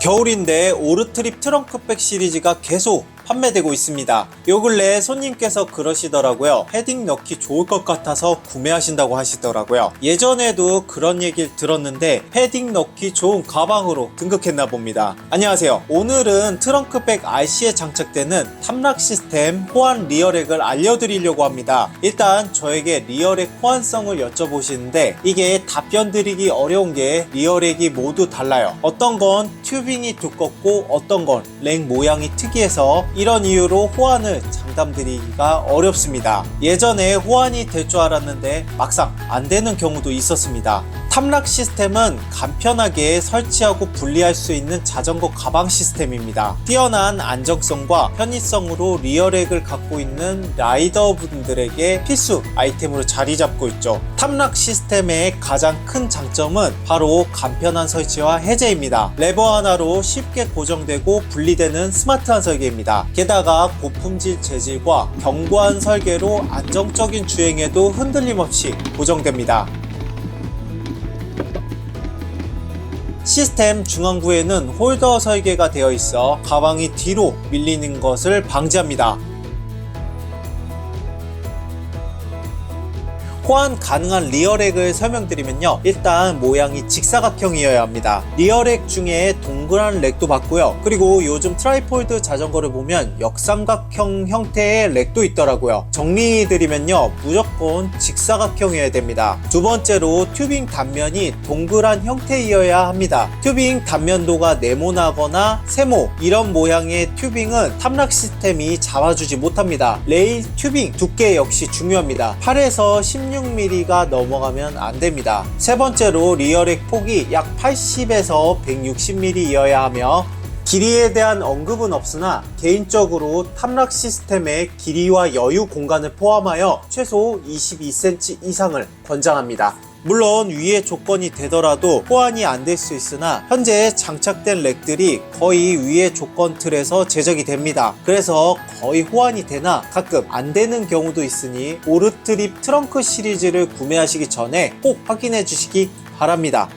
겨울인데 오르트립 트렁크백 시리즈가 계속 판매되고 있습니다. 요 근래 손님께서 그러시더라고요. 헤딩 넣기 좋을 것 같아서 구매하신다고 하시더라고요. 예전에도 그런 얘기를 들었는데 헤딩 넣기 좋은 가방으로 등극했나 봅니다. 안녕하세요. 오늘은 트렁크백 RC에 장착되는 탐락 시스템 호환 리어렉을 알려드리려고 합니다. 일단 저에게 리어렉 호환성을 여쭤보시는데 이게 답변 드리기 어려운 게 리어렉이 모두 달라요. 어떤 건 튜빙이 두껍고 어떤 건 렉 모양이 특이해서 이런 이유로 호환을 장담드리기가 어렵습니다. 예전에 호환이 될 줄 알았는데 막상 안 되는 경우도 있었습니다. 탐락 시스템은 간편하게 설치하고 분리할 수 있는 자전거 가방 시스템입니다. 뛰어난 안정성과 편의성으로 리어렉을 갖고 있는 라이더 분들에게 필수 아이템으로 자리 잡고 있죠. 탐락 시스템의 가장 큰 장점은 바로 간편한 설치와 해제입니다. 레버 하나로 쉽게 고정되고 분리되는 스마트한 설계입니다. 게다가 고품질 재질과 견고한 설계로 안정적인 주행에도 흔들림 없이 고정됩니다. 시스템 중앙부에는 홀더 설계가 되어 있어 가방이 뒤로 밀리는 것을 방지합니다. 호환 가능한 리어렉을 설명드리면요. 일단 모양이 직사각형이어야 합니다. 리어렉 중에 동그란 렉도 봤고요. 그리고 요즘 트라이폴드 자전거를 보면 역삼각형 형태의 렉도 있더라고요. 정리드리면요. 무조건 직사각형이어야 됩니다. 두 번째로 튜빙 단면이 동그란 형태이어야 합니다. 튜빙 단면도가 네모나거나 세모 이런 모양의 튜빙은 탐락 시스템이 잡아주지 못합니다. 레일 튜빙 두께 역시 중요합니다. 8에서 16mm가 넘어가면 안 됩니다. 세 번째로 리어렉 폭이 약 80에서 160mm이어야 하며 길이에 대한 언급은 없으나 개인적으로 탐락 시스템의 길이와 여유 공간을 포함하여 최소 22cm 이상을 권장합니다. 물론 위의 조건이 되더라도 호환이 안 될 수 있으나 현재 장착된 렉들이 거의 위의 조건 틀에서 제작이 됩니다. 그래서 거의 호환이 되나 가끔 안 되는 경우도 있으니 오르트립 트렁크 시리즈를 구매하시기 전에 꼭 확인해 주시기 바랍니다.